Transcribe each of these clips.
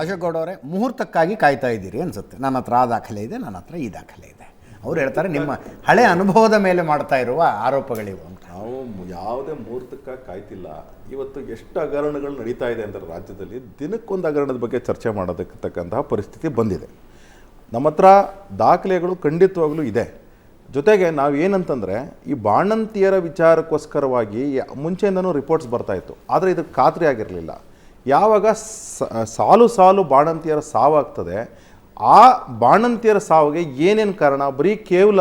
ಅಶೋಕ್ ಗೌಡ ಅವರೇ, ಮುಹೂರ್ತಕ್ಕಾಗಿ ಕಾಯ್ತಾ ಇದ್ದೀರಿ ಅನ್ಸುತ್ತೆ. ನನ್ನ ಹತ್ರ ಆ ದಾಖಲೆ ಇದೆ, ನನ್ನ ಹತ್ರ ಈ ದಾಖಲೆ ಇದೆ. ಅವ್ರು ಹೇಳ್ತಾರೆ, ನಿಮ್ಮ ಹಳೆ ಅನುಭವದ ಮೇಲೆ ಮಾಡ್ತಾ ಇರುವ ಆರೋಪಗಳಿವು ಅಂತ. ನಾವು ಯಾವುದೇ ಮುಹೂರ್ತಕ್ಕಾಗಿ ಕಾಯ್ತಿಲ್ಲ. ಇವತ್ತು ಎಷ್ಟು ಹಗರಣಗಳು ನಡೀತಾ ಇದೆ ಅಂದರೆ ರಾಜ್ಯದಲ್ಲಿ ದಿನಕ್ಕೊಂದು ಹಗರಣದ ಬಗ್ಗೆ ಚರ್ಚೆ ಮಾಡೋದಕ್ಕಂತಹ ಪರಿಸ್ಥಿತಿ ಬಂದಿದೆ. ನಮ್ಮ ಹತ್ರ ದಾಖಲೆಗಳು ಖಂಡಿತವಾಗಲೂ ಇದೆ. ಜೊತೆಗೆ ನಾವು ಏನಂತಂದರೆ, ಈ ಬಾಣಂತಿಯರ ವಿಚಾರಕ್ಕೋಸ್ಕರವಾಗಿ ಮುಂಚೆಯಿಂದನೂ ರಿಪೋರ್ಟ್ಸ್ ಬರ್ತಾಯಿತ್ತು ಆದರೆ ಇದಕ್ಕೆ ಖಾತ್ರಿ ಆಗಿರಲಿಲ್ಲ. ಯಾವಾಗ ಸಾಲು ಸಾಲು ಬಾಣಂತಿಯರ ಸಾವಾಗ್ತದೆ, ಆ ಬಾಣಂತಿಯರ ಸಾವಿಗೆ ಏನೇನು ಕಾರಣ? ಬರೀ ಕೇವಲ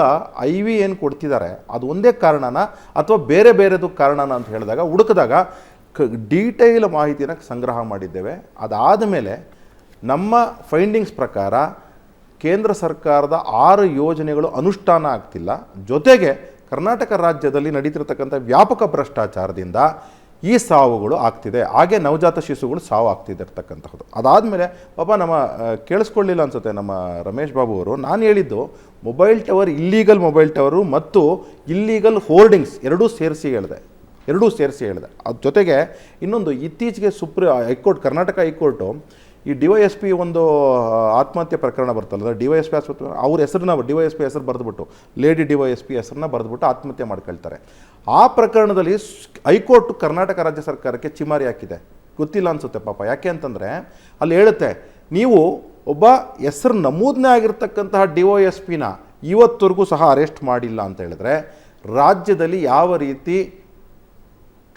ಐ ವಿ ಏನು ಕೊಡ್ತಿದ್ದಾರೆ, ಅದು ಒಂದೇ ಕಾರಣನ ಅಥವಾ ಬೇರೆ ಬೇರೆದು ಕಾರಣನ ಅಂತ ಹೇಳಿದಾಗ, ಹುಡುಕಿದಾಗ ಕ, ಡೀಟೇಲ್ ಮಾಹಿತಿನ ಸಂಗ್ರಹ ಮಾಡಿದ್ದೇವೆ. ಅದಾದ ಮೇಲೆ ನಮ್ಮ ಫೈಂಡಿಂಗ್ಸ್ ಪ್ರಕಾರ ಕೇಂದ್ರ ಸರ್ಕಾರದ ಆರು ಯೋಜನೆಗಳು ಅನುಷ್ಠಾನ ಆಗ್ತಿಲ್ಲ. ಜೊತೆಗೆ ಕರ್ನಾಟಕ ರಾಜ್ಯದಲ್ಲಿ ನಡೀತಿರ್ತಕ್ಕಂಥ ವ್ಯಾಪಕ ಭ್ರಷ್ಟಾಚಾರದಿಂದ ಈ ಸಾವುಗಳು ಆಗ್ತಿದೆ. ಹಾಗೆ ನವಜಾತ ಶಿಶುಗಳು ಸಾವು ಆಗ್ತಿದೆ ಇರ್ತಕ್ಕಂಥದ್ದು ಅದಾದಮೇಲೆ, ಪಾಪ ನಮ್ಮ ಕೇಳಿಸ್ಕೊಳ್ಳಿಲ್ಲ ಅನ್ಸುತ್ತೆ ನಮ್ಮ ರಮೇಶ್ ಬಾಬು ಅವರು. ನಾನು ಹೇಳಿದ್ದು mobile tower illegal mobile tower ಮತ್ತು ಇಲ್ಲೀಗಲ್ ಹೋರ್ಡಿಂಗ್ಸ್ ಎರಡೂ ಸೇರಿಸಿ ಹೇಳಿದೆ. ಎರಡೂ ಸೇರಿಸಿ ಹೇಳಿದೆ. ಅದ್ರ ಜೊತೆಗೆ ಇನ್ನೊಂದು ಇತ್ತೀಚೆಗೆ supreme high court, Karnataka high court ಈ ಡಿ ವೈ ಎಸ್ ಪಿ ಒಂದು ಆತ್ಮಹತ್ಯೆ ಪ್ರಕರಣ ಬರ್ತಲ್ಲ ಡಿ ವೈ ಎಸ್ ಪಿ ಆಸ್ಪತ್ರೆ, ಅವ್ರ ಹೆಸರನ್ನ, ಡಿ ವೈ ಎಸ್ ಪಿ ಹೆಸರು ಬರೆದ್ಬಿಟ್ಟು, lady D Y S P ಹೆಸರನ್ನ ಬರೆದ್ಬಿಟ್ಟು ಆತ್ಮಹತ್ಯೆ ಮಾಡ್ಕೊಳ್ತಾರೆ. ಆ ಪ್ರಕರಣದಲ್ಲಿ ಹೈಕೋರ್ಟ್ ಕರ್ನಾಟಕ ರಾಜ್ಯ ಸರ್ಕಾರಕ್ಕೆ ಚಿಮಾರಿ ಹಾಕಿದೆ. ಗೊತ್ತಿಲ್ಲ ಅನ್ಸುತ್ತೆ ಪಾಪ, ಯಾಕೆ ಅಂತಂದರೆ ಅಲ್ಲಿ ಹೇಳುತ್ತೆ, ನೀವು ಒಬ್ಬ ಹೆಸರು ನಮೂದನೆ ಆಗಿರ್ತಕ್ಕಂತಹ ಡಿ ಒ ಎಸ್ ಪಿನ ಇವತ್ತವರೆಗೂ ಸಹ ಅರೆಸ್ಟ್ ಮಾಡಿಲ್ಲ ಅಂತ ಹೇಳಿದ್ರೆ, ರಾಜ್ಯದಲ್ಲಿ ಯಾವ ರೀತಿ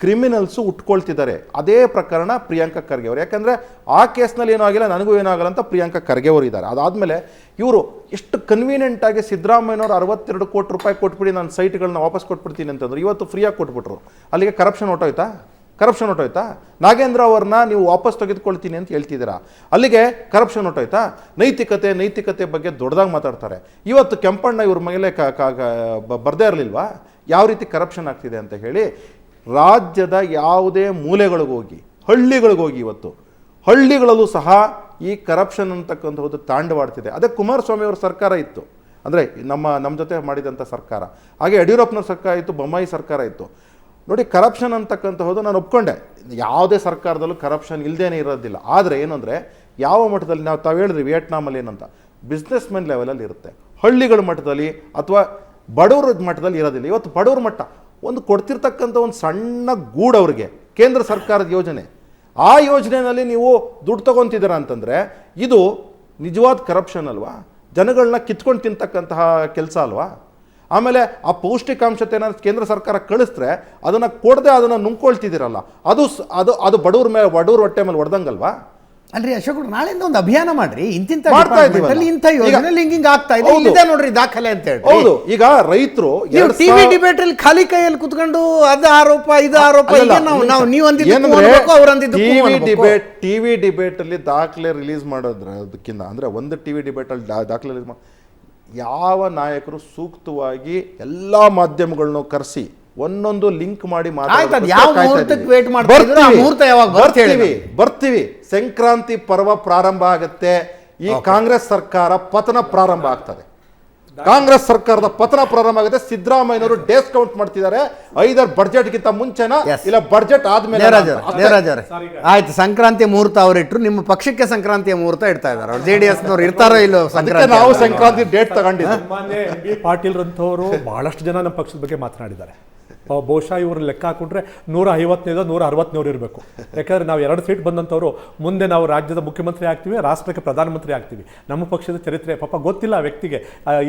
ಕ್ರಿಮಿನಲ್ಸು ಉಟ್ಕೊಳ್ತಿದ್ದಾರೆ. ಅದೇ ಪ್ರಕರಣ ಪ್ರಿಯಾಂಕ ಖರ್ಗೆ ಅವರು. ಯಾಕಂದರೆ ಆ ಕೇಸ್ನಲ್ಲಿ ಏನೂ ಆಗಿಲ್ಲ ನನಗೂ ಏನಾಗಲ್ಲ ಅಂತ ಪ್ರಿಯಾಂಕಾ ಖರ್ಗೆ ಅವರು ಇದ್ದಾರೆ. ಅದಾದಮೇಲೆ ಇವರು ಎಷ್ಟು ಕನ್ವೀನಿಯೆಂಟಾಗಿ ಸಿದ್ದರಾಮಯ್ಯನವರು ಅರವತ್ತೆರಡು ಕೋಟಿ ರೂಪಾಯಿ ಕೊಟ್ಬಿಡಿ, ನಾನು ಸೈಟ್ಗಳನ್ನ ವಾಪಸ್ ಕೊಟ್ಬಿಡ್ತೀನಿ ಅಂತಂದ್ರು. ಇವತ್ತು ಫ್ರೀಯಾಗಿ ಕೊಟ್ಬಿಟ್ರು. ಅಲ್ಲಿಗೆ ಕರಪ್ಷನ್ ಹೊಟ್ಟೋಯ್ತಾ ಕರಪ್ಷನ್ ಹೊಟ್ಟೋಯ್ತಾ ನಾಗೇಂದ್ರ ಅವ್ರನ್ನ ನೀವು ವಾಪಸ್ ತೆಗೆದುಕೊಳ್ತೀನಿ ಅಂತ ಹೇಳ್ತಿದ್ದೀರಾ? ಅಲ್ಲಿಗೆ ಕರಪ್ಷನ್ ಹೊಟ್ಟೋಯ್ತಾ ನೈತಿಕತೆ ನೈತಿಕತೆ ಬಗ್ಗೆ ದೊಡ್ಡದಾಗಿ ಮಾತಾಡ್ತಾರೆ. ಇವತ್ತು ಕೆಂಪಣ್ಣ ಇವ್ರ ಮೇಲೆ ಕ ಬರ್ದೇ ಇರಲಿಲ್ವಾ? ಯಾವ ರೀತಿ ಕರಪ್ಷನ್ ಆಗ್ತಿದೆ ಅಂತ ಹೇಳಿ ರಾಜ್ಯದ ಯಾವುದೇ ಮೂಲೆಗಳಿಗೋಗಿ ಹೋಗಿ ಹಳ್ಳಿಗಳಿಗೆ ಹೋಗಿ ಇವತ್ತು, ಹಳ್ಳಿಗಳಲ್ಲೂ ಸಹ ಈ ಕರಪ್ಷನ್ ಅಂತಕ್ಕಂಥದ್ದು ತಾಂಡವಾಡ್ತಿದೆ. ಅದೇ ಕುಮಾರಸ್ವಾಮಿ ಅವರ ಸರ್ಕಾರ ಇತ್ತು. ಅಂದರೆ ನಮ್ಮ ನಮ್ಮ ಜೊತೆ ಮಾಡಿದಂಥ ಸರ್ಕಾರ. ಹಾಗೆ ಯಡಿಯೂರಪ್ಪನ ಸರ್ಕಾರ ಇತ್ತು, ಬೊಮ್ಮಾಯಿ ಸರ್ಕಾರ ಇತ್ತು. ನೋಡಿ ಕರಪ್ಷನ್ ಅಂತಕ್ಕಂಥದ್ದು ನಾನು ಒಪ್ಕೊಂಡೆ. ಯಾವುದೇ ಸರ್ಕಾರದಲ್ಲೂ ಕರಪ್ಷನ್ ಇಲ್ಲದೇನೆ ಇರೋದಿಲ್ಲ. ಆದರೆ ಏನಂದರೆ, ಯಾವ ಮಟ್ಟದಲ್ಲಿ ನಾವು ತಾವು ಹೇಳಿದ್ರಿ ವಿಯೆಟ್ನಾಮಲ್ಲಿ ಏನಂತ ಬಿಸ್ನೆಸ್ ಮೆನ್ ಲೆವೆಲಲ್ಲಿ ಇರುತ್ತೆ. ಹಳ್ಳಿಗಳ ಮಟ್ಟದಲ್ಲಿ ಅಥವಾ ಬಡವರ ಮಟ್ಟದಲ್ಲಿ ಇರೋದಿಲ್ಲ. ಇವತ್ತು ಬಡವ್ರ ಮಟ್ಟ ಒಂದು ಕೊಡ್ತಿರ್ತಕ್ಕಂಥ ಒಂದು ಸಣ್ಣ ಗೂಡು ಅವ್ರಿಗೆ, ಕೇಂದ್ರ ಸರ್ಕಾರದ ಯೋಜನೆ. ಆ ಯೋಜನೆಯಲ್ಲಿ ನೀವು ದುಡ್ಡು ತೊಗೊತಿದ್ದೀರಾ ಅಂತಂದರೆ, ಇದು ನಿಜವಾದ ಕರಪ್ಷನ್ ಅಲ್ವಾ? ಜನಗಳನ್ನ ಕಿತ್ಕೊಂಡು ತಿಂತಕ್ಕಂತಹ ಕೆಲಸ ಅಲ್ವಾ? ಆಮೇಲೆ ಆ ಪೌಷ್ಟಿಕಾಂಶತೆನ ಕೇಂದ್ರ ಸರ್ಕಾರ ಕಳಿಸ್ತರೆ ಅದನ್ನು ಕೊಡದೆ ಅದನ್ನು ನುಂಗ್ಕೊಳ್ತಿದ್ದೀರಲ್ಲ, ಅದು ಅದು ಅದು ಬಡವ್ರ ಮೇಲೆ ಬಡವ್ರ ಹೊಟ್ಟೆ ಮೇಲೆ ಹೊಡೆದಂಗಲ್ವಾ ಅಲ್ರಿ ಅಶೋಕ್ ನಾಳೆಯಿಂದ ಒಂದು ಅಭಿಯಾನ ಮಾಡ್ರಿ. ಇಂತಿಂತ ಮಾಡ್ತಾ ಅಲ್ಲಿ ಇಂಥ ಯೋಜನೆ ಆಗ್ತಾ ಇದೆ. ಇದೆ ನೋಡ್ರಿ ದಾಖಲೆ ಅಂತ ಹೇಳಿ ಹೌದು. ಈಗ ರೈತರು ಟಿವಿ ಡಿಬೇಟ್ ಅಲ್ಲಿ ಖಾಲಿ ಕೈಯಲ್ಲಿ ಕುತ್ಕೊಂಡು ಅದು ಆರೋಪ ಇದು ಆರೋಪ ಈಗ ನಾವು ನಾವು ನೀವು ಅಂದಿದ್ದು ಟಿವಿ. ಡಿಬೇಟ್ ಟಿವಿ ಡಿಬೇಟ್ ಅಲ್ಲಿ ದಾಖಲೆ ರಿಲೀಸ್ ಮಾಡೋದ್ರ ಅದಕ್ಕಿಂತ ಅಂದ್ರೆ ಒಂದು ಟಿವಿ ಡಿಬೇಟ್ ಅಲ್ಲಿ ದಾಖಲೆ ಯಾವ ನಾಯಕರು ಸೂಕ್ತವಾಗಿ ಎಲ್ಲಾ ಮಾಧ್ಯಮಗಳನ್ನೂ ಕರೆಸಿ ಒಂದೊಂದು ಲಿಂಕ್ ಮಾಡಿ ಬರ್ತೀವಿ, ಬರ್ತೀವಿ ಬರ್ತೀವಿ. ಸಂಕ್ರಾಂತಿ ಪರ್ವ ಪ್ರಾರಂಭ ಆಗುತ್ತೆ. ಈ ಕಾಂಗ್ರೆಸ್ ಸರ್ಕಾರ ಪತನ ಪ್ರಾರಂಭ ಆಗ್ತದೆ. ಕಾಂಗ್ರೆಸ್ ಸರ್ಕಾರದ ಪತನ ಪ್ರಾರಂಭ ಆಗುತ್ತೆ. ಸಿದ್ದರಾಮಯ್ಯನವರು ಡೇಸ್ ಕೌಂಟ್ ಮಾಡ್ತಿದ್ದಾರೆ. ಐದರ್ ಬಡ್ಜೆಟ್ಗಿಂತ ಮುಂಚೆನ? Yes. ಇಲ್ಲ ಬಡ್ಜೆಟ್ ಆದ್ಮೇಲೆ ಆಯ್ತು ಸಂಕ್ರಾಂತಿ ಮುಹೂರ್ತ ಅವ್ರು ಇಟ್ರು ನಿಮ್ಮ ಪಕ್ಷಕ್ಕೆ ಸಂಕ್ರಾಂತಿಯ ಮುಹೂರ್ತ ಇಡ್ತಾ ಇದ್ದಾರೆ ಜೆಡಿಎಸ್ ಜೆ ಡಿ ಎಸ್ನವ್ರು ಇರ್ತಾರೋ ಇಲ್ಲೋ ಅದಕ್ಕೆ ಸಂಕ್ರಾಂತಿ? ನಾವು ಸಂಕ್ರಾಂತಿ ಡೇಟ್ ತಗೊಂಡಿದ್ದೀವಿ ಪಾಟೀಲ್ ರಂಥವರು ಬಹಳಷ್ಟು ಜನ ನಮ್ಮ ಪಕ್ಷದ ಬಗ್ಗೆ ಮಾತನಾಡಿದ್ದಾರೆ. ಬಹುಶಃ ಇವರು ಲೆಕ್ಕ ಹಾಕೊಂಡ್ರೆ ನೂರ ಐವತ್ತನೇದ ನೂರ ಅರವತ್ತನೇವ್ರು ಇರಬೇಕು. ಯಾಕಂದ್ರೆ ನಾವು ಎರಡು ಸೀಟ್ ಬಂದಂಥವ್ರು, ಮುಂದೆ ನಾವು ರಾಜ್ಯದ ಮುಖ್ಯಮಂತ್ರಿ ಆಗ್ತೀವಿ, ರಾಷ್ಟ್ರಕ್ಕೆ ಪ್ರಧಾನಮಂತ್ರಿ ಆಗ್ತೀವಿ. ನಮ್ಮ ಪಕ್ಷದ ಚರಿತ್ರೆ, ಪಾಪ ಗೊತ್ತಿಲ್ಲ ಆ ವ್ಯಕ್ತಿಗೆ.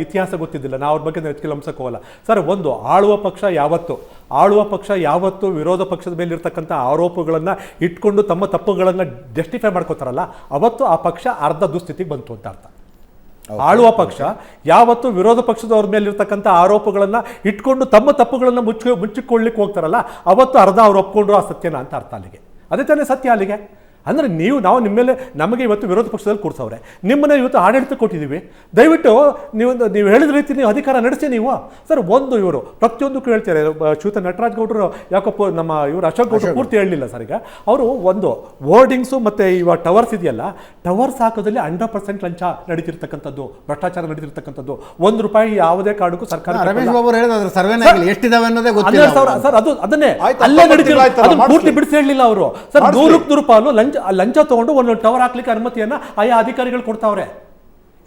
ಇತಿಹಾಸ ಗೊತ್ತಿದ್ದಿಲ್ಲ. ನಾವು ಅವ್ರ ಬಗ್ಗೆ ಹೆಚ್ಚಿಗೆ ಹೋಗಲ್ಲ. ಸರ್, ಒಂದು ಆಳುವ ಪಕ್ಷ ಯಾವತ್ತು, ಆಳುವ ಪಕ್ಷ ಯಾವತ್ತು ವಿರೋಧ ಪಕ್ಷದ ಮೇಲೆ ಇರ್ತಕ್ಕಂಥ ಆರೋಪಗಳನ್ನು ಇಟ್ಕೊಂಡು ತಮ್ಮ ತಪ್ಪುಗಳನ್ನು ಜಸ್ಟಿಫೈ ಮಾಡ್ಕೋತಾರಲ್ಲ, ಅವತ್ತು ಆ ಪಕ್ಷ ಅರ್ಧ ದುಸ್ಥಿತಿಗೆ ಬಂತು ಅಂತ ಅರ್ಥ. ಆಳುವ ಪಕ್ಷ, ಯಾವತ್ತು ವಿರೋಧ ಪಕ್ಷದವ್ರ ಮೇಲೆ ಇರ್ತಕ್ಕಂಥ ಆರೋಪಗಳನ್ನ ಇಟ್ಕೊಂಡು ತಮ್ಮ ತಪ್ಪುಗಳನ್ನು ಮುಚ್ಚಿ ಮುಚ್ಚಿಕೊಳ್ಳಿಕ್ಕೆ ಹೋಗ್ತಾರಲ್ಲ, ಅವತ್ತು ಅರ್ಧ ಅವ್ರು ಒಪ್ಕೊಂಡ್ರು ಆ ಸತ್ಯನ ಅಂತ ಅರ್ಥ ಅಲ್ಲಿಗೆ. ಅದೇ ತಾನೇ ಸತ್ಯ ಅಲ್ಲಿಗೆ. ಅಂದ್ರೆ ನೀವು ನಾವು ನಿಮ್ಮ ಮೇಲೆ ನಮಗೆ ಇವತ್ತು ವಿರೋಧ ಪಕ್ಷದಲ್ಲಿ ಕೂರ್ಸವ್ರೆ. ನಿಮ್ಮನ್ನೇ ಇವತ್ತು ಆಡಳಿತ ಕೊಟ್ಟಿದ್ದೀವಿ ದಯವಿಟ್ಟು ನೀವು ನೀವು ಹೇಳಿದ ರೀತಿ ನೀವು ಅಧಿಕಾರ ನಡೆಸಿ ನೀವು. ಸರ್ ಒಂದು ಇವರು ಪ್ರತಿಯೊಂದಕ್ಕೂ ಹೇಳ್ತಾರೆ ಶ್ಯೂತ ನಟರಾಜ್ ಗೌಡರು ಯಾಕಪ್ಪ ನಮ್ಮ ಇವರು ಅಶೋಕ್ ಗೌಡರು ಪೂರ್ತಿ ಹೇಳಲಿಲ್ಲ ಸರ್ ಈಗ. ಅವರು ಒಂದು ಹೋರ್ಡಿಂಗ್ಸು ಮತ್ತೆ ಇವಾಗ ಟವರ್ಸ್ ಇದೆಯಲ್ಲ ಟವರ್ಸ್ ಹಾಕೋದಲ್ಲಿ ಹಂಡ್ರೆಡ್ ಪರ್ಸೆಂಟ್ ಲಂಚ ನಡೀತಿರ್ತಕ್ಕಂಥದ್ದು ಭ್ರಷ್ಟಾಚಾರ ನಡೀತಿರ್ತಕ್ಕಂಥದ್ದು. ಒಂದು ರೂಪಾಯಿ ಯಾವುದೇ ಕಾರಣಕ್ಕೂ ಸರ್ಕಾರ ಸರ್ ಅದು ಅದನ್ನೇ ಅಲ್ಲೇ ನಡೀತಿಲ್ಲ ನಡೀತಿರೋ ಪೂರ್ತಿ. ಬಿಡಿಸಿ ಹೇಳಲಿಲ್ಲ ಅವರು. ಸರ್. ನೂರಕ್ಕೆ ನೂರು ಪಾಲು ಲಂಚ ಲಂಚ ಲಂಚ ತೊಗೊಂಡು ಒಂದು ಟವರ್ ಹಾಕ್ಲಿಕ್ಕೆ ಅನುಮತಿಯನ್ನು ಆಯಾ ಅಧಿಕಾರಿಗಳು ಕೊಡ್ತಾವ್ರೆ.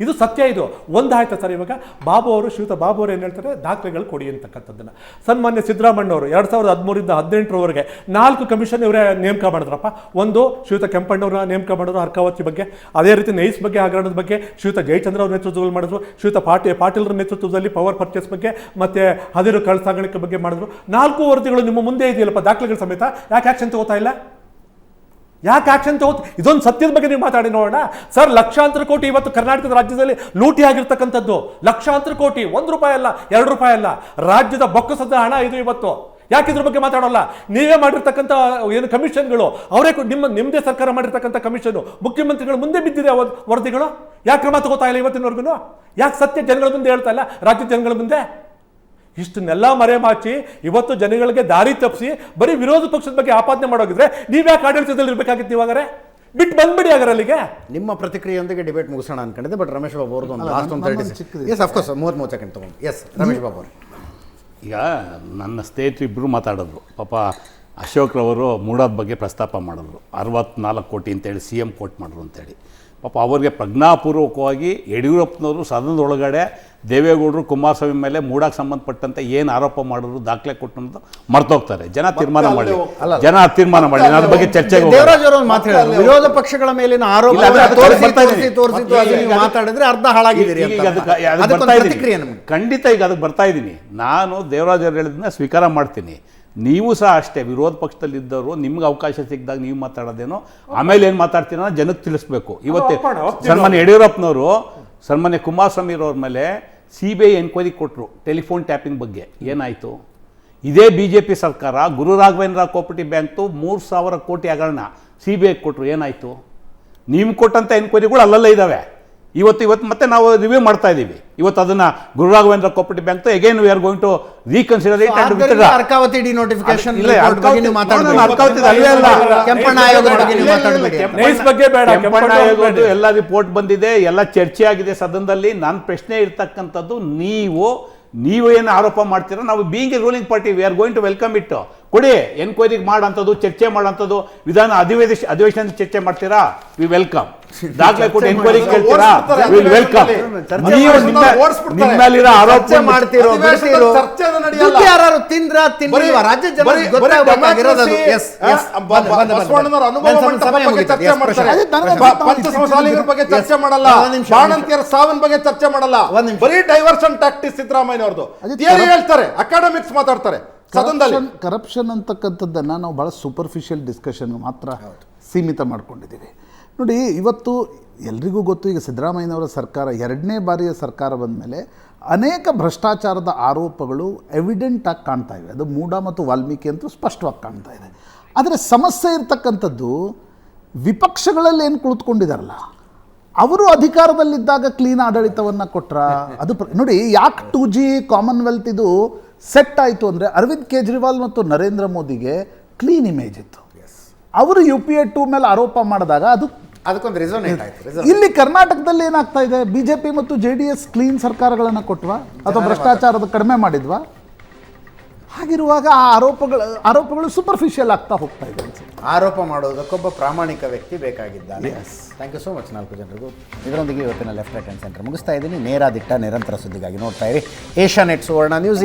ಇದು ಸತ್ಯ ಇದು. ಒಂದಾಯ್ತು ಸರ್ ಇವಾಗ? ಬಾಬು ಅವರು, ಶ್ರೀಯುತ ಬಾಬು ಅವರು ಏನು ಹೇಳ್ತಾರೆ? ದಾಖಲೆಗಳು ಕೊಡಿ ಅಂತಕ್ಕಂಥದ್ದನ್ನು. ಸನ್ಮಾನ್ಯ ಸಿದ್ದರಾಮಣ್ಣವರು ಎರಡು ಸಾವಿರದ ಹದಿಮೂರಿಂದ ಹದಿನೆಂಟರವರೆಗೆ ನಾಲ್ಕು ಕಮಿಷನ್ ಇವರೇ ನೇಮಕ ಮಾಡಿದ್ರಪ್ಪ. ಒಂದು, ಶ್ರೀಯುತ ಕೆಂಪಣ್ಣವ್ರನ್ನ ನೇಮಕ ಮಾಡಿದ್ರು ಅರ್ಕಾವತಿ ಬಗ್ಗೆ. ಅದೇ ರೀತಿ ನೈಸ್ ಬಗ್ಗೆ, ಹಗರಣದ ಬಗ್ಗೆ. ಶ್ರೀಯುತ ಜಯಚಂದ್ರ ಅವ್ರ ನೇತೃತ್ವದಲ್ಲಿ ಮಾಡಿದ್ರು. ಶ್ರೀಯುತ ಪಾಟಿ, ಪಾಟೀಲ್ರ ನೇತೃತ್ವದಲ್ಲಿ ಪವರ್ ಪರ್ಚೇಸ್ ಬಗ್ಗೆ ಮತ್ತೆ ಹದಿರು ಕಳ್ಳ ಸಾಗಾಣಿಕೆ ಬಗ್ಗೆ ಮಾಡಿದ್ರು. ನಾಲ್ಕು ವರದಿಗಳು ನಿಮ್ಮ ಮುಂದೆ ಇದೆಯಲ್ಲಪ್ಪ ದಾಖಲೆಗಳ ಸಮೇತ. ಯಾಕೆ ಆ್ಯಕ್ಷನ್ ತಗೋತಾ ಇಲ್ಲ? ಯಾಕೆ ಆಕ್ಷನ್ ತಗೋತ ಇದೊಂದು ಸತ್ಯದ ಬಗ್ಗೆ ನೀವು ಮಾತಾಡಿ ನೋಡೋಣ. ಸರ್, ಲಕ್ಷಾಂತರ ಕೋಟಿ ಇವತ್ತು ಕರ್ನಾಟಕದ ರಾಜ್ಯದಲ್ಲಿ ಲೂಟಿ ಆಗಿರ್ತಕ್ಕಂಥದ್ದು. ಲಕ್ಷಾಂತರ ಕೋಟಿ, ಒಂದು ರೂಪಾಯಿ ಅಲ್ಲ, ಎರಡು ರೂಪಾಯಿ ಅಲ್ಲ. ರಾಜ್ಯದ ಬೊಕ್ಕಸದ ಹಣ ಇದು ಇವತ್ತು. ಯಾಕೆ ಇದ್ರ ಬಗ್ಗೆ ಮಾತಾಡೋಲ್ಲ? ನೀವೇ ಮಾಡಿರ್ತಕ್ಕಂಥ, ಏನು ಕಮಿಷನ್ಗಳು, ಅವರೇ ನಿಮ್ಮ ನಿಮ್ಮದೇ ಸರ್ಕಾರ ಮಾಡಿರ್ತಕ್ಕಂಥ ಕಮಿಷನ್, ಮುಖ್ಯಮಂತ್ರಿಗಳು ಮುಂದೆ ಬಿದ್ದಿದೆ ವರದಿಗಳು? ಯಾಕೆ ಕ್ರಮ ತಗೋತಾ ಇಲ್ಲ ಇವತ್ತಿನವರೆಗೂ ಯಾಕೆ ಸತ್ಯ ಜನಗಳ ಮುಂದೆ ಹೇಳ್ತಾ ಇಲ್ಲ? ರಾಜ್ಯದ ಜನಗಳ ಮುಂದೆ? ಇಷ್ಟನ್ನೆಲ್ಲ ಮರೆಮಾಚಿ ಇವತ್ತು ಜನಗಳಿಗೆ ದಾರಿ ತಪ್ಪಿಸಿ ಬರೀ ವಿರೋಧ ಪಕ್ಷದ ಬಗ್ಗೆ ಆಪಾದನೆ ಮಾಡೋಗಿದ್ರೆ ನೀವ್ಯಾಕೆ ಆಡಳಿತದಲ್ಲಿ ಇರ್ಬೇಕಾಗಿತ್ತು ಇವಾಗರೆ? ಬಿಟ್ಟು ಬಂದ್ಬಿಡಿ ಆಗರ ಅಲ್ಲಿಗೆ ನಿಮ್ಮ ಪ್ರತಿಕ್ರಿಯೆಯೊಂದಿಗೆ ಡಿಬೇಟ್ ಮುಗಿಸೋಣ ಅನ್ಕೊಂಡಿದ್ದೆ ಬಟ್ ರಮೇಶ್ ಬಾಬು ಅವ್ರದ್ದು ಒಂದು ಲಾಸ್ಟ್ ಒಂದು ತರ್ಟಿ ಎಸ್ ಅಫ್ಕೋರ್ಸ್ ಮೂವತ್ತು ಮೂವತ್ತು ಸೆಕೆಂಡ್ ತೊಗೊಂಡು. ಎಸ್ ರಮೇಶ್ ಬಾಬು ಅವರು. ಈಗ ನನ್ನ ಸ್ನೇಹಿತರು ಇಬ್ಬರು ಮಾತಾಡಿದ್ರು. ಪಾಪ ಅಶೋಕ್ರವರು ಮೂಡೋದ ಬಗ್ಗೆ ಪ್ರಸ್ತಾಪ ಮಾಡಿದ್ರು. ಅರವತ್ನಾಲ್ಕು ಕೋಟಿ ಅಂತೇಳಿ ಸಿ ಎಂ ಕೋಟ್ ಮಾಡಿದ್ರು ಅಂತೇಳಿ. ಪಾಪ ಅವರಿಗೆ ಪ್ರಜ್ಞಾಪೂರ್ವಕವಾಗಿ ಯಡಿಯೂರಪ್ಪನವರು ಸದನದೊಳಗಡೆ ದೇವೇಗೌಡರು ಕುಮಾರಸ್ವಾಮಿ ಮೇಲೆ ಮೂಡಕ್ಕೆ ಸಂಬಂಧಪಟ್ಟಂತೆ ಏನು ಆರೋಪ ಮಾಡಿದ್ರು ದಾಖಲೆ ಕೊಟ್ಟು ಅನ್ನೋದು ಮರ್ತೋಗ್ತಾರೆ. ಜನ ತೀರ್ಮಾನ ಮಾಡಿ ಜನ ತೀರ್ಮಾನ ಮಾಡಿ ನಾನು ಅದ್ರ ಬಗ್ಗೆ ಚರ್ಚೆಗೆ ಹೋಗಲ್ಲ. ದೇವರಾಜ್ ಅವರು ಒಂದು ಮಾತು ಹೇಳಿದ್ರು. ವಿರೋಧ ಪಕ್ಷಗಳ ಮೇಲಿನ ಆರೋಪ ಮಾತಾಡಿದ್ರೆ ಅರ್ಧ ಹಾಳಾಗಿದ್ದೀರಿ ಖಂಡಿತ ಈಗ ಅದಕ್ಕೆ ಬರ್ತಾ ಇದ್ದೀನಿ ನಾನು ದೇವರಾಜ್ ಅವರು ಹೇಳಿದ್ನ ಸ್ವೀಕಾರ ಮಾಡ್ತೀನಿ. ನೀವು ಸಹ ಅಷ್ಟೇ ವಿರೋಧ ಪಕ್ಷದಲ್ಲಿದ್ದವರು ನಿಮ್ಗೆ ಅವಕಾಶ ಸಿಕ್ಕಿದಾಗ ನೀವು ಮಾತಾಡೋದೇನೋ ಆಮೇಲೆ ಏನು ಮಾತಾಡ್ತೀರೋ ಜನಕ್ಕೆ ತಿಳಿಸ್ಬೇಕು. ಇವತ್ತೇ. ಸನ್ಮಾನ್ಯ ಯಡಿಯೂರಪ್ಪನವರು ಸನ್ಮಾನ್ಯ ಕುಮಾರಸ್ವಾಮಿ ಅವ್ರ ಮೇಲೆ ಸಿ ಬಿ ಐ ಎನ್ಕ್ವೈರಿ ಕೊಟ್ಟರು ಟೆಲಿಫೋನ್ ಟ್ಯಾಪಿಂಗ್ ಬಗ್ಗೆ. ಏನಾಯಿತು? ಇದೇ ಬಿ ಜೆ ಪಿ ಸರ್ಕಾರ ಗುರು ರಾಘವೇಂದ್ರ ಕೋಪರೇಟಿವ್ ಬ್ಯಾಂಕ್ದು ಮೂರು ಸಾವಿರ ಕೋಟಿ ಹಗರಣ ಸಿ ಬಿ ಐ ಕೊಟ್ಟರು ಏನಾಯಿತು? ನೀವು ಕೊಟ್ಟಂಥ ಎನ್ಕ್ವೈರಿಗಳು ಅಲ್ಲಲ್ಲೇ ಇದ್ದಾವೆ ಇವತ್ತು ಇವತ್ತು ಮತ್ತೆ ನಾವು ರಿವ್ಯೂ ಮಾಡ್ತಾ ಇದ್ದೀವಿ. ಇವತ್ತು ಅದನ್ನ Guru Raghavendra cooperative bank again we are going to reconsider it and with Arkavathy denotification ಇಲ್ಲ, ಅರ್ಕಾವತಿ- ನೀವು ಅರ್ಕಾವತಿ ಮಾತಾಡಬೇಡಿ ಅಲ್ಲ. ಕೆಂಪಣ್ಣ ಆಯೋಗದ ಬಗ್ಗೆ ನೀವು ಮಾತಾಡಬೇಡಿ ನೈಸ್ ಬಗ್ಗೆ ಬೇಡ ಕೆಂಪಣ್ಣ ಆಯೋಗ. ಎಲ್ಲ ರಿಪೋರ್ಟ್ ಬಂದಿದೆ ಎಲ್ಲ ಚರ್ಚೆ ಆಗಿದೆ ಸದನದಲ್ಲಿ. ನನ್ನ ಪ್ರಶ್ನೆ ಇರ್ತಕ್ಕಂಥದ್ದು ನೀವು ನೀವು ಏನು ಆರೋಪ ಮಾಡ್ತೀರಾ? ನಾವು being a ruling party we are going to welcome it ಕೊಡಿ ಎನ್ಕ್ವೈರಿಗೆ ಮಾಡೋಂಥದ್ದು ಚರ್ಚೆ ಮಾಡೋಂಥದ್ದು ವಿಧಾನ ಅಧಿವೇಶ ಅಧಿವೇಶನ ಚರ್ಚೆ ಮಾಡ್ತೀರಾ? ವಿ ವೆಲ್ಕಮ್ ದಾಖಲೆ ಕೊಟ್ಟು ಎನ್ಕ್ವೈರಿ ಕೇಳ್ತೀರಾ? ವಿಲ್ ವೆಲ್ಕಮ್ ನೀವು ನಿಮ್ಮ ಓಡಿಸ್ಬಿಡ್ತಾರೆ. ನಿಮ್ಮ ಮೇಲಿರೋ ಆರೋಪ ಚರ್ಚೆ ಮಾಡ್ತಿರೋ ಯಾರು ತಿಂದ್ರ ತಿನ್ನಿಲ್ವಾ ರಾಜ್ಯ ಬಗ್ಗೆ ಚರ್ಚೆ ಮಾಡಲ್ಲ. ಬಾಣಂತಿಯರ ಸಾವಿನ ಬಗ್ಗೆ ಚರ್ಚೆ ಮಾಡಲ್ಲ. ಒಂದ್ ಬರೀ ಡೈವರ್ಷನ್ ಟ್ಯಾಕ್ಟಿಸ್ ಸಿದ್ದರಾಮಯ್ಯ ಅವ್ರದ್ದು ಹೇಳ್ತಾರೆ ಅಕಾಡೆಮಿಕ್ಸ್ ಮಾತಾಡ್ತಾರೆ ಸದನದಲ್ಲಿ. ಕರಪ್ಷನ್ ಅಂತಕ್ಕಂಥದ್ದನ್ನ ಅಂತಕ್ಕಂಥದ್ದನ್ನು ನಾವು ಬಹಳ ಸೂಪರ್ಫಿಷಿಯಲ್ ಡಿಸ್ಕಷನ್ ಮಾತ್ರ ಸೀಮಿತ ಮಾಡ್ಕೊಂಡಿದ್ದೀವಿ. ನೋಡಿ ಇವತ್ತು ಎಲ್ರಿಗೂ ಗೊತ್ತು ಈಗ ಸಿದ್ದರಾಮಯ್ಯನವರ ಸರ್ಕಾರ ಎರಡನೇ ಬಾರಿಯ ಸರ್ಕಾರ ಬಂದ ಮೇಲೆ ಅನೇಕ ಭ್ರಷ್ಟಾಚಾರದ ಆರೋಪಗಳು ಎವಿಡೆಂಟ್ ಆಗಿ ಕಾಣ್ತಾ ಇವೆ. ಅದು ಮೂಢ ಮತ್ತು ವಾಲ್ಮೀಕಿ ಅಂತೂ ಸ್ಪಷ್ಟವಾಗಿ ಕಾಣ್ತಾ ಇದೆ. ಆದರೆ ಸಮಸ್ಯೆ ಇರ್ತಕ್ಕಂಥದ್ದು ವಿಪಕ್ಷಗಳಲ್ಲಿ ಏನು ಕುಳಿತುಕೊಂಡಿದಾರಲ್ಲ? ಅವರು ಅಧಿಕಾರದಲ್ಲಿದ್ದಾಗ ಕ್ಲೀನ್ ಆಡಳಿತವನ್ನು ಕೊಟ್ರ? ಅದು ಪ್ರ- ನೋಡಿ ಯಾಕೆ ಟು ಜಿ ಕಾಮನ್ವೆಲ್ತ್ ಇದು ಸೆಟ್ ಆಯಿತು ಅಂದರೆ ಅರವಿಂದ್ ಕೇಜ್ರಿವಾಲ್ ಮತ್ತು ನರೇಂದ್ರ ಮೋದಿಗೆ ಕ್ಲೀನ್ ಇಮೇಜ್ ಇತ್ತು. ಅವರು ಯು ಪಿ ಎ ಟೂ ಮೇಲೆ ಆರೋಪ ಮಾಡಿದಾಗ ಅದು ಅದಕ್ಕೊಂದು ರಿಸೋನೇಟ್ ಆಯ್ತು. ಇಲ್ಲಿ ಕರ್ನಾಟಕದಲ್ಲಿ ಏನಾಗ್ತಾ ಇದೆ? ಬಿ ಜೆ ಪಿ ಮತ್ತು ಜೆ ಡಿ ಎಸ್ ಕ್ಲೀನ್ ಸರ್ಕಾರಗಳನ್ನು ಕೊಟ್ವಾ? ಅಥವಾ ಭ್ರಷ್ಟಾಚಾರದ ಕಡಿಮೆ ಮಾಡಿದ್ವಾ? ಹಾಗಿರುವಾಗ ಆ ಆರೋಪಗಳು ಆರೋಪಗಳು ಸೂಪರ್ಫಿಷಿಯಲ್ ಆಗ್ತಾ ಹೋಗ್ತಾ ಇದೆ ಆರೋಪ ಮಾಡೋದಕ್ಕೊಬ್ಬ ಪ್ರಾಮಾಣಿಕ ವ್ಯಕ್ತಿ ಬೇಕಾಗಿದ್ದಾನೆ. ಥ್ಯಾಂಕ್ ಯು ಸೋ ಮಚ್ ನಾಲ್ಕು ಜನರಿಗೂ. ಇದರೊಂದಿಗೆ ಇವತ್ತಿನ ಲೆಫ್ಟ್ ರೈಟ್ ಆ್ಯಂಡ್ ಸೆಂಟರ್ ಮುಗಿಸ್ತಾ ಇದ್ದೀನಿ. ನೇರ ದಿಟ್ಟ ನಿರಂತರ ಸುದ್ದಿಗಾಗಿ ನೋಡ್ತಾ ಇರಿ. Asianet Suvarna news